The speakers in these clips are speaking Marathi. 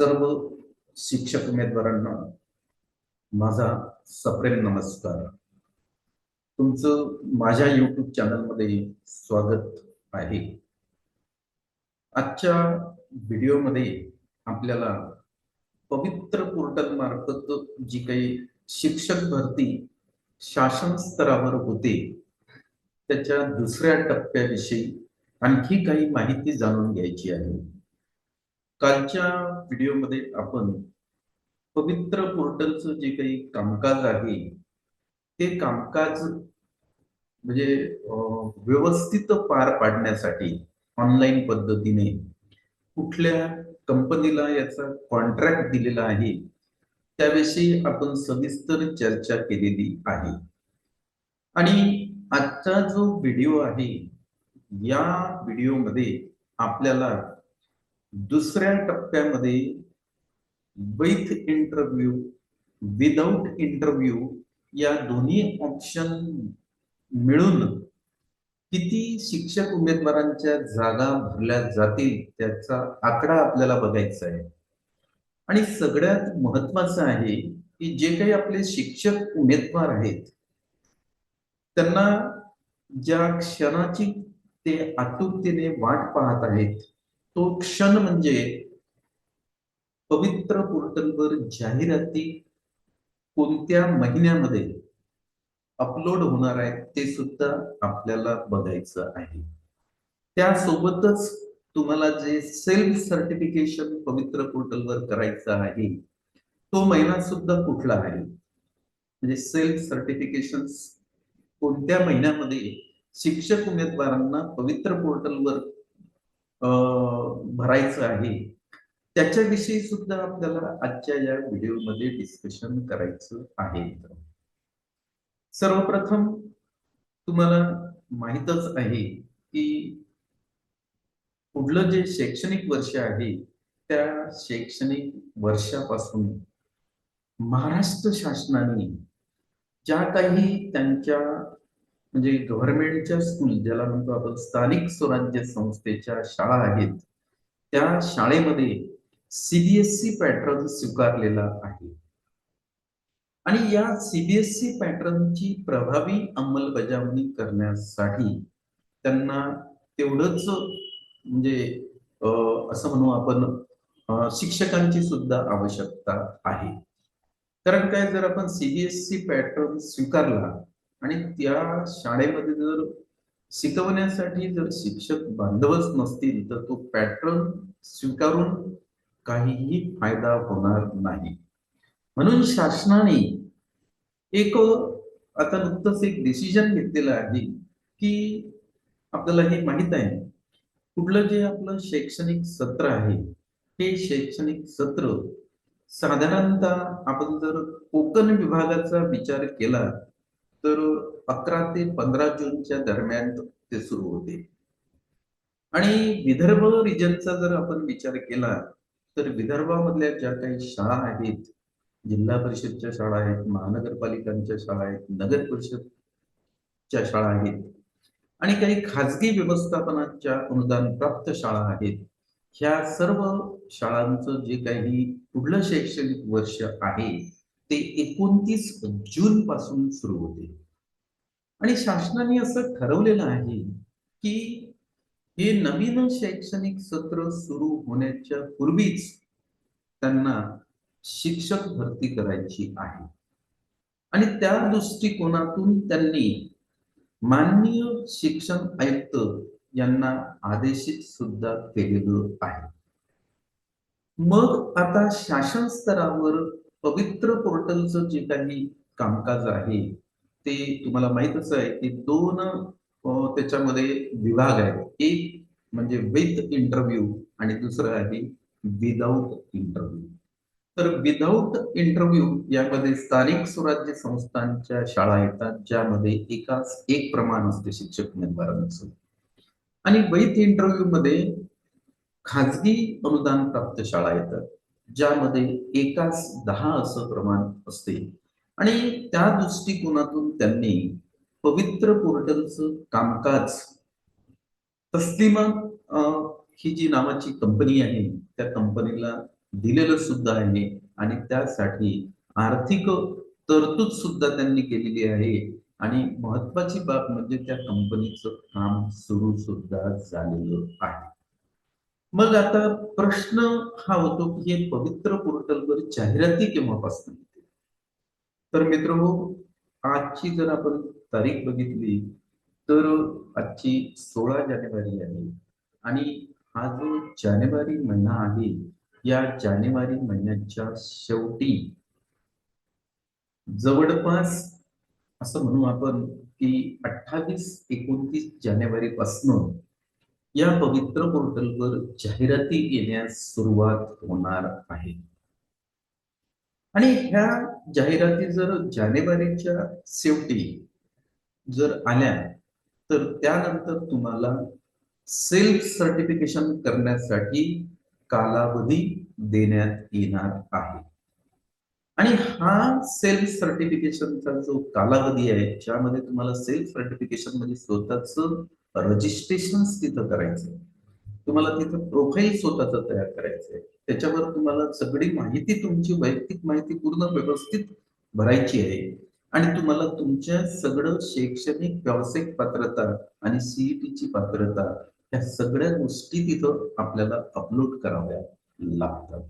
सर्व शिक्षक उमेदवारांना माझा सप्रेम नमस्कार. तुमचं माझ्या युट्यूब चॅनलमध्ये स्वागत आहे. आजच्या व्हिडिओमध्ये आपल्याला पवित्र पोर्टल मार्फत जी काही शिक्षक भरती शासन स्तरावर होते त्याच्या दुसऱ्या टप्प्याविषयी आणखी काही माहिती जाणून घ्यायची आहे. कालच्या व्हिडिओमध्ये आपण पवित्र पोर्टलचं जे काही कामकाज आहे ते कामकाज म्हणजे व्यवस्थित पार पाडण्यासाठी ऑनलाईन पद्धतीने कुठल्या कंपनीला याचा कॉन्ट्रॅक्ट दिलेला आहे त्याविषयी आपण सविस्तर चर्चा केलेली आहे. आणि आजचा जो व्हिडिओ आहे या व्हिडिओमध्ये आपल्याला दुसऱ्या टप्प्यामध्ये विथ इंटरव्ह्यू विदाउट इंटरव्ह्यू या दोन्ही ऑप्शन मिळून किती शिक्षक उमेदवारांच्या जागा भरल्या जातील त्याचा आकडा आपल्याला बघायचा आहे. आणि सगळ्यात महत्वाचं आहे की जे काही आपले शिक्षक उमेदवार आहेत त्यांना ज्या क्षणाची ते आतुकतेने वाट पाहत आहेत तो क्षण म्हणजे पवित्र पोर्टलवर जाहिराती कोणत्या महिन्यामध्ये अपलोड होणार आहे ते सुद्धा आपल्याला बघायचं आहे. त्यासोबतच तुम्हाला जे सेल्फ सर्टिफिकेशन पवित्र पोर्टलवर करायचं आहे तो महिना सुद्धा कुठला आहे? म्हणजे सेल्फ सर्टिफिकेशन कोणत्या महिन्यामध्ये? शिक्षक उमेदवारांना पवित्र पोर्टलवर भरायचं आहे. त्याच्याविषयी सुद्धा आपल्याला आजच्या या व्हिडिओमध्ये डिस्कशन करायचं आहे सर्वप्रथम तुम्हाला माहितच आहे की पुढलं जे शैक्षणिक वर्ष आहे त्या शैक्षणिक वर्षापासून महाराष्ट्र शासनाने ज्या काही त्यांच्या म्हणजे गव्हर्नमेंटच्या स्कूल ज्याला म्हणतो आपण स्थानिक स्वराज्य संस्थेच्या शाळा आहेत त्या शाळेमध्ये सीबीएसई पॅटर्न स्वीकारलेला आहे. आणि या सीबीएसई पॅटर्नची प्रभावी अंमलबजावणी करण्यासाठी त्यांना तेवढंच म्हणजे असं म्हणू आपण शिक्षकांची सुद्धा आवश्यकता आहे. कारण काय जर आपण सीबीएसई पॅटर्न स्वीकारला आणि त्या शाळेमध्ये जर शिकवण्यासाठी जर शिक्षक बांधवच नसतील तर तो पॅटर्न स्वीकारून काहीही फायदा होणार नाही. म्हणून शासनाने एक आता नुकतंच एक डिसिजन घेतलेलं आहे की आपल्याला हे माहीत आहे कुठलं जे आपलं शैक्षणिक सत्र आहे हे शैक्षणिक सत्र साधारणतः आपण जर कोकण विभागाचा विचार केला तर अकरा ते पंधरा जूनच्या दरम्यान ते सुरू होते. आणि विदर्भ रिजनचा जर आपण विचार केला तर विदर्भामधल्या ज्या काही शाळा आहेत जिल्हा परिषदच्या शाळा आहेत महानगरपालिकांच्या शाळा आहेत नगर परिषदच्या शाळा आहेत आणि काही खाजगी व्यवस्थापनाच्या अनुदान प्राप्त शाळा आहेत ह्या सर्व शाळांचं जे काही पुढलं शैक्षणिक वर्ष आहे ते एकोणतीस जून पासून सुरू होते. आणि शासनाने असं ठरवलेलं आहे की हे नवीन शैक्षणिक सत्र सुरू होण्याच्या पूर्वीच त्यांना शिक्षक भरती करायची आहे. आणि त्या दृष्टिकोनातून त्यांनी माननीय शिक्षण आयुक्त यांना आदेशित सुद्धा केलेलं आहे. मग आता शासन स्तरावर पवित्र पोर्टलचं जे काही कामकाज आहे ते तुम्हाला माहितच आहे की दोन त्याच्यामध्ये विभाग आहेत. एक म्हणजे विथ इंटरव्ह्यू आणि दुसरं आहे विदाऊट इंटरव्ह्यू तर विदाऊट इंटरव्ह्यू यामध्ये स्थानिक स्वराज्य संस्थांच्या शाळा येतात ज्यामध्ये एकाच एक प्रमाण असते शिक्षक उमेदवारांचं आणि वैध इंटरव्ह्यू मध्ये खाजगी अनुदान प्राप्त शाळा येतात. ज्यामध्ये एकाच दहा असं प्रमाण असते आणि त्या दृष्टिकोनातून त्यांनी पवित्र पोर्टलचं कामकाज तस्लिमा ही जी नावाची कंपनी आहे त्या कंपनीला दिलेलं सुद्धा आहे. आणि त्यासाठी आर्थिक तरतूद सुद्धा त्यांनी केलेली आहे. आणि महत्वाची बाब म्हणजे त्या कंपनीचं काम सुरू सुद्धा झालेलं आहे. मग आता प्रश्न हा होतो की हे पवित्र पोर्टलवर जाहिराती केव्हापासून येते तर मित्र आजची जर आपण तारीख बघितली तर आजची सोळा जानेवारी आहे. आणि हा जो जानेवारी महिना आहे या जानेवारी महिन्याच्या शेवटी जवळपास असं म्हणू आपण की अठ्ठावीस एकोणतीस जानेवारी पासून या पवित्र पोर्टलवर जाहिराती येण्यास सुरुवात होणार आहे. आणि ह्या जाहिराती जर जानेवारीच्या शेवटी जर आल्या तर त्यानंतर तुम्हाला सेल्फ सर्टिफिकेशन करण्यासाठी कालावधी देण्यात येणार आहे. आणि हा सेल्फ सर्टिफिकेशनचा जो कालावधी आहे ज्यामध्ये तुम्हाला सेल्फ सर्टिफिकेशन म्हणजे स्वतःच रजिस्ट्रेशन तिथं करायचंय तुम्हाला तिथं प्रोफाईल स्वतःच तयार करायचंय त्याच्यावर तुम्हाला सगळी माहिती तुमची वैयक्तिक माहिती पूर्ण व्यवस्थित भरायची आहे. आणि तुम्हाला तुमच्या सगळं शैक्षणिक व्यावसायिक पात्रता आणि सीईटीची पात्रता या सगळ्या गोष्टी तिथं आपल्याला अपलोड कराव्या लागतात.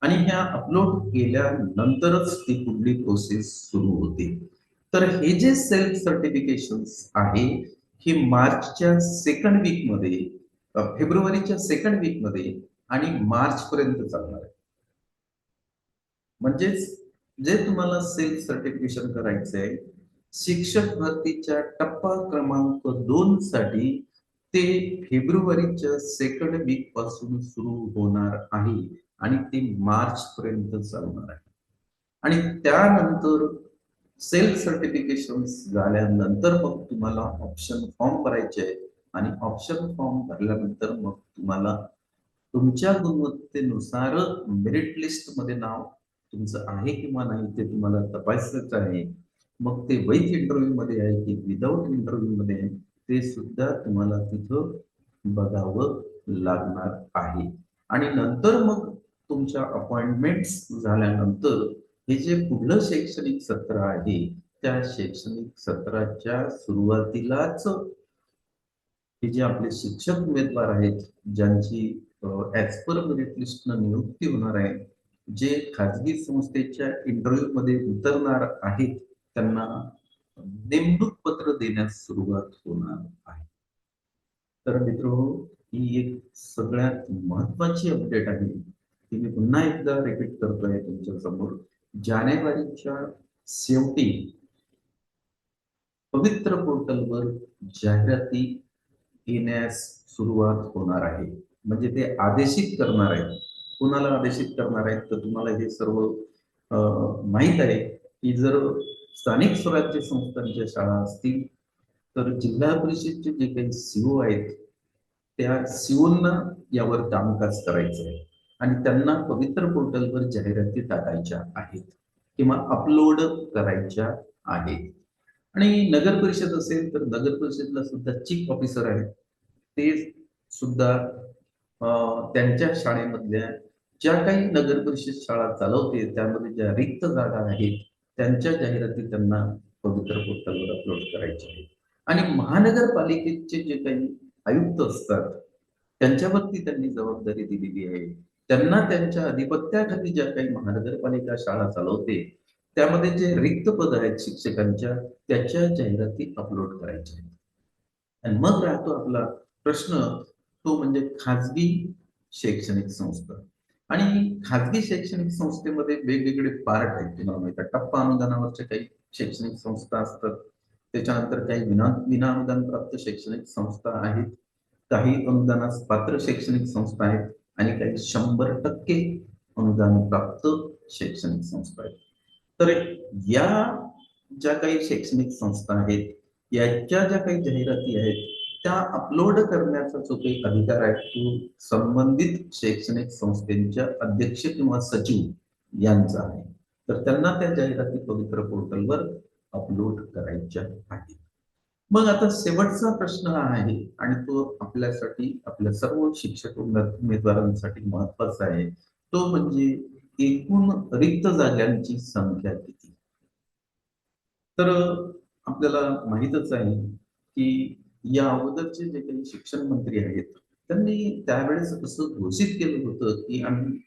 आणि ह्या अपलोड केल्यानंतरच ती पुढली प्रोसेस सुरू होते. तर हे जे सेल्फ सर्टिफिकेशन आहे हे मार्चच्या सेकंड वीकमध्ये फेब्रुवारीच्या सेकंड वीकमध्ये आणि मार्च पर्यंत चालणार आहे. म्हणजेच जे तुम्हाला सेल्फ सर्टिफिकेशन करायचंय शिक्षक भरतीच्या टप्पा क्रमांक दोन साठी ते फेब्रुवारीच्या सेकंड वीकपासून सुरू होणार आहे आणि ते मार्च पर्यंत चालणार आहे. आणि त्यानंतर सेल्फ सर्टिफिकेशन झाल्यानंतर मग तुम्हाला ऑप्शन फॉर्म भरायचे आहे आणि ऑप्शन फॉर्म भरल्यानंतर मग तुम्हाला तुमच्या गुणवत्तेनुसार मेरिट लिस्टमध्ये नाव तुमचं आहे किंवा नाही ते तुम्हाला तपासायचं आहे. मग ते वैध इंटरव्ह्यू मध्ये आहे की विदाऊट इंटरव्ह्यू मध्ये आहे ते सुद्धा तुम्हाला तिथं बघावं लागणार आहे. आणि नंतर मग तुमच्या अपॉइंटमेंट झाल्यानंतर हे जे पुढलं शैक्षणिक सत्र आहे त्या शैक्षणिक सत्राच्या सुरुवातीलाच हे जे आपले शिक्षक उमेदवार आहेत ज्यांची ऍज पर मेरिट लिस्ट नियुक्ती होणार आहे जे खाजगी संस्थेच्या इंटरव्ह्यू मध्ये उतरणार आहेत त्यांना नेमणूक पत्र देण्यास सुरुवात होणार आहे. तर मित्र ही एक सगळ्यात महत्वाची अपडेट आहे ती मी पुन्हा एकदा रिपीट करतोय तुमच्यासमोर जानेवारीच्या शेवटी पवित्र पोर्टलवर जाहिराती येण्यास सुरुवात होणार आहे. म्हणजे ते आदेशित करणार आहेत. कुणाला आदेशित करणार आहेत? तर तुम्हाला हे सर्व माहीत आहे की जर स्थानिक स्वराज्य संस्थांच्या शाळा असतील तर जिल्हा परिषदचे जे काही सीओ आहेत त्या सीओंना यावर कामकाज करायचं आहे. आणि त्यांना पवित्र पोर्टलवर जाहिराती टाकायच्या आहेत किंवा अपलोड करायच्या आहेत. आणि नगर परिषद असेल तर नगर परिषदला सुद्धा चीफ ऑफिसर आहेत. ते सुद्धा त्यांच्या शाळेमधल्या ज्या काही नगर परिषद शाळा चालवते त्यामध्ये ज्या रिक्त जागा आहेत त्यांच्या जाहिराती त्यांना पवित्र पोर्टलवर अपलोड करायच्या आहेत. आणि महानगरपालिकेचे जे काही आयुक्त असतात त्यांच्यावरती त्यांनी जबाबदारी दिलेली आहे. त्यांना त्यांच्या अधिपत्याखाली ज्या काही महानगरपालिका शाळा चालवते त्यामध्ये जे रिक्त पद आहेत शिक्षकांच्या त्याच्या जाहिराती अपलोड करायच्या आहेत. आणि मग राहतो आपला प्रश्न तो म्हणजे खाजगी शैक्षणिक संस्था. आणि खाजगी शैक्षणिक संस्थेमध्ये वेगवेगळे पार्ट आहेत. तुम्हाला माहिती आहे टप्पा अनुदानावरच्या काही शैक्षणिक संस्था असतात. त्याच्यानंतर काही विना विना अनुदान प्राप्त शैक्षणिक संस्था आहेत. काही अनुदानास पात्र शैक्षणिक संस्था आहेत. आणि काही शंभर टक्के अनुदान प्राप्त शैक्षणिक संस्था आहेत. तर या ज्या काही शैक्षणिक संस्था आहेत याच्या ज्या काही जाहिराती आहेत त्या अपलोड करण्याचा जो काही अधिकार आहे तो संबंधित शैक्षणिक संस्थेच्या अध्यक्ष किंवा सचिव यांचा आहे. तर त्यांना त्या जाहिराती पवित्र पोर्टलवर अपलोड करायच्या आहेत. मग आता शेवटचा प्रश्न आहे आणि तो आपल्यासाठी आपल्या सर्व शिक्षक उमेदवारांसाठी महत्त्वाचा आहे. तो म्हणजे एकूण रिक्त जागांची संख्या किती? तर आपल्याला माहितच आहे की या अगोदरचे जे काही शिक्षण मंत्री आहेत त्यांनी त्यावेळेस असं घोषित केलं होतं की आम्ही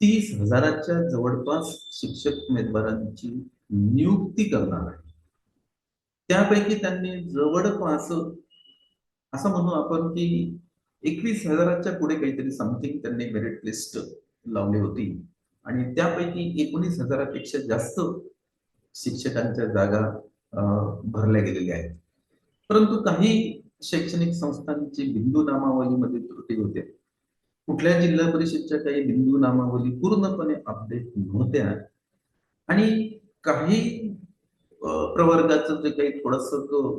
तीस हजाराच्या जवळपास शिक्षक उमेदवारांची नियुक्ती करणार आहे. त्यापैकी त्यांनी जवळपास असं म्हणू आपण की एकवीस हजाराच्या पुढे काहीतरी समथिंग त्यांनी मेरिट लिस्ट लावली होती. आणि त्यापैकी एकोणीस हजारापेक्षा जास्त शिक्षकांच्या जागा भरल्या गेलेल्या आहेत. परंतु काही शैक्षणिक संस्थांची बिंदू नामावलीमध्ये त्रुटी होत्या. कुठल्या जिल्हा परिषदच्या काही बिंदू नामावली पूर्णपणे अपडेट नव्हत्या. आणि काही प्रवर्गाचं जे काही थोडस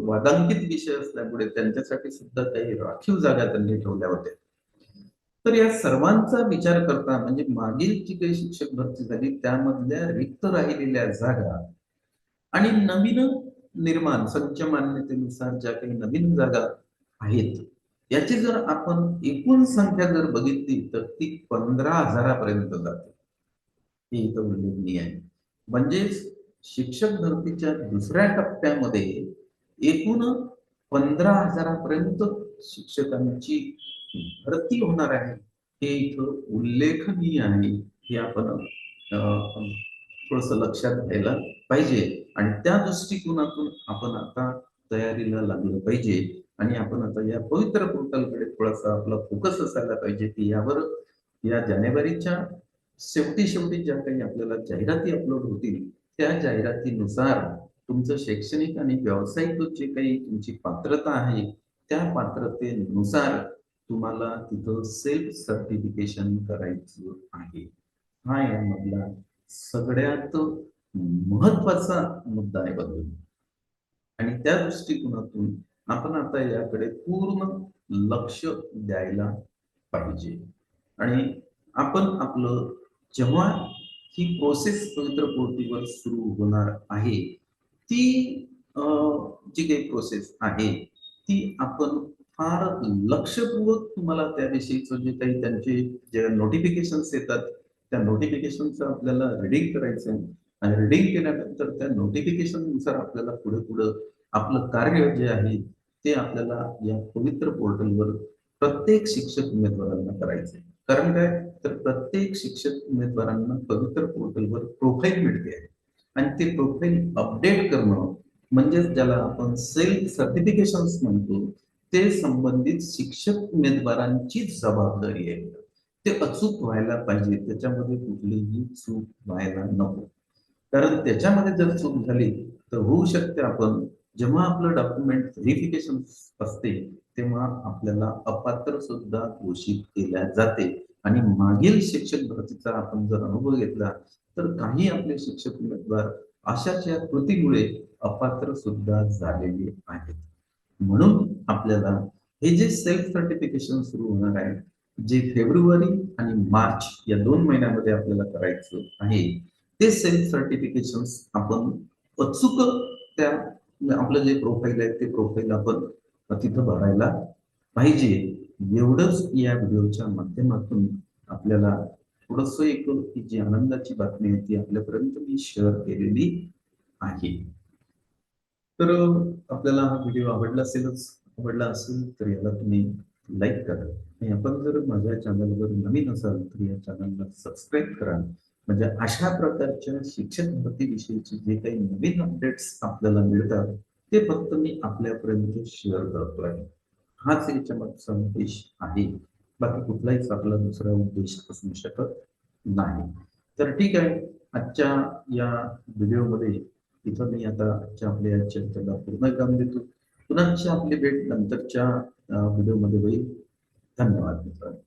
वादांकित विषय असल्यामुळे त्यांच्यासाठी सुद्धा काही राखीव जागा त्यांनी ठेवल्या होत्या. तर या सर्वांचा विचार करता म्हणजे मागील जी काही शिक्षक भरती झाली त्यामधल्या रिक्त राहिलेल्या जागा आणि नवीन निर्माण संच मान्यतेनुसार ज्या काही नवीन जागा आहेत याची जर आपण एकूण संख्या जर बघितली तर ती पंधरा हजारापर्यंत जाते. ही इथं उल्लेखनीय आहे. म्हणजेच शिक्षक भरतीच्या दुसऱ्या टप्प्यामध्ये एकूण पंधरा हजारापर्यंत शिक्षकांची भरती होणार आहे. हे इथं उल्लेखनीय आहे. हे आपण थोडस लक्षात घ्यायला पाहिजे. आणि त्या दृष्टिकोनातून आपण आता तयारीला लागलं पाहिजे. आणि आपण आता या पवित्र पोर्टलकडे थोडासा आपला फोकस असायला पाहिजे की यावर या जानेवारीच्या शेवटी शेवटी ज्या काही आपल्याला जाहिराती अपलोड होतील त्या जाहिरातीनुसार तुमचं शैक्षणिक आणि व्यावसायिक जे काही तुमची पात्रता आहे त्या पात्रतेनुसार तुम्हाला तिथं सेल्फ सर्टिफिकेशन करायचं आहे. हा यामधला सगळ्यात महत्त्वाचा मुद्दा आहे बदल आणि त्या दृष्टिकोनातून आपण आता याकडे पूर्ण लक्ष द्यायला पाहिजे. आणि आपण आपलं जेव्हा ही प्रोसेस पवित्र पोर्टीवर सुरू होणार आहे. ती जी काही प्रोसेस आहे ती आपण फार लक्षपूर्वक तुम्हाला त्याविषयीच जे काही त्यांचे जे नोटिफिकेशन्स येतात त्या नोटिफिकेशनचं आपल्याला रिडिंग करायचं आहे. आणि रिडिंग केल्यानंतर त्या नोटिफिकेशननुसार आपल्याला पुढे पुढे आपलं कार्य जे आहे ते आपल्याला या पवित्र पोर्टलवर प्रत्येक शिक्षक उमेदवारांना करायचंय कारण काय? तर प्रत्येक शिक्षक उमेदवारांना पवित्र पोर्टलवर प्रोफाईल मिळते. आहे आणि ते प्रोफाईल अपडेट करणं म्हणजेच ज्याला आपण सेल्फ सर्टिफिकेशन म्हणतो ते संबंधित शिक्षक उमेदवारांची जबाबदारी आहे. ते अचूक व्हायला पाहिजे त्याच्यामध्ये कुठलीही चूक व्हायला नको. कारण त्याच्यामध्ये जर चूक झाली तर होऊ शकते आपण जेव्हा आपलं डॉक्युमेंट व्हेरिफिकेशन असते तेव्हा आपल्याला अपात्र सुद्धा घोषित केल्या जाते. आणि मागील शिक्षक भरतीचा आपण जर अनुभव घेतला तर काही आपले शिक्षक उमेदवार अशाच या कृतीमुळे अपात्र सुद्धा झालेले आहेत. म्हणून आपल्याला हे जे सेल्फ सर्टिफिकेशन सुरू होणार आहे जे फेब्रुवारी आणि मार्च या दोन महिन्यामध्ये आपल्याला करायचं आहे ते सेल्फ सर्टिफिकेशन आपण अचूक त्या आपलं जे प्रोफाईल आहे ते प्रोफाईल आपण तिथं भरायला पाहिजे. एवढंच या व्हिडिओच्या माध्यमातून आपल्याला थोडस एक जी आनंदाची बातमी आहे ती आपल्यापर्यंत मी शेअर केलेली आहे. तर आपल्याला हा व्हिडिओ आवडला असेलच आवडला असेल तर याला तुम्ही लाईक करा. आणि आपण जर माझ्या चॅनलवर नवीन असाल तर या चॅनलला सबस्क्राईब करा. म्हणजे अशा प्रकारच्या शिक्षक भरतीविषयीचे जे काही नवीन अपडेट्स आपल्याला मिळतात ते फक्त मी आपल्यापर्यंत शेअर करतो आहे हाच याच्या मागचा उद्देश आहे. बाकी कुठलाहीच आपला दुसरा उद्देश असू शकत नाही. तर ठीक आहे. आजच्या या व्हिडिओमध्ये इथं मी आता आजच्या आपल्या चर्चेला पूर्ण काम देतो. पुन्हा आपली भेट नंतरच्या व्हिडिओमध्ये होईल. धन्यवाद मित्रांनो.